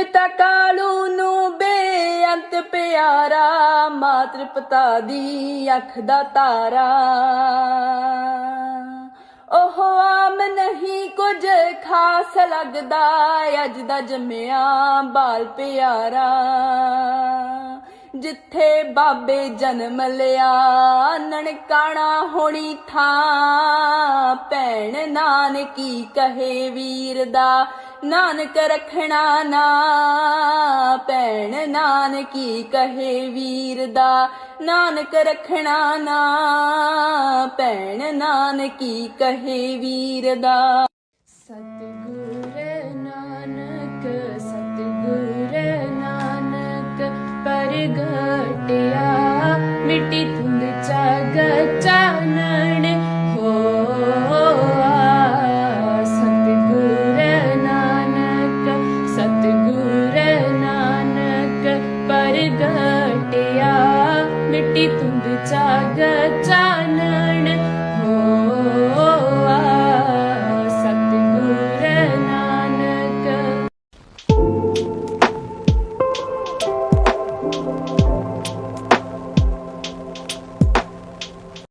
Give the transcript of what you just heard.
ਪਿਤਾ ਕਾਲੂ ਨੂੰ ਬੇਅੰਤ ਪਿਆਰਾ, ਮਾਤਰ ਪਿਤਾ ਦੀ ਅੱਖ ਦਾ ਤਾਰਾ। ਉਹ ਆਮ ਨਹੀਂ ਕੁਝ ਖਾਸ ਲੱਗਦਾ, ਅੱਜ ਦਾ ਜੰਮਿਆ ਬਾਲ ਪਿਆਰਾ। ਜਿੱਥੇ ਬਾਬੇ ਜਨਮ ਲਿਆ, ਨਨਕਾਣਾ ਹੋਣੀ ਥਾਂ। ਭੈਣ ਨਾਨਕੀ ਕਹੇ ਵੀਰ ਦਾ ਨਾਨਕ ਰੱਖਣਾ ਨਾ। ਭੈਣ ਨਾਨਕੀ ਕਹੇ ਵੀਰ ਦਾ। ਨਾਨਕ ਰੱਖਣਾ ਨਾ। ਭੈਣ ਨਾਨਕੀ ਕਹੇ ਵੀਰ ਦਾ। ਸਤਿਗੁਰ ਨਾਨਕ ਸਤਿਗੁਰ ਨਾਨਕ, ਪਰਗਟਿਆ ਮਿੱਟੀ गटया मिट्टी तुंद ताग जान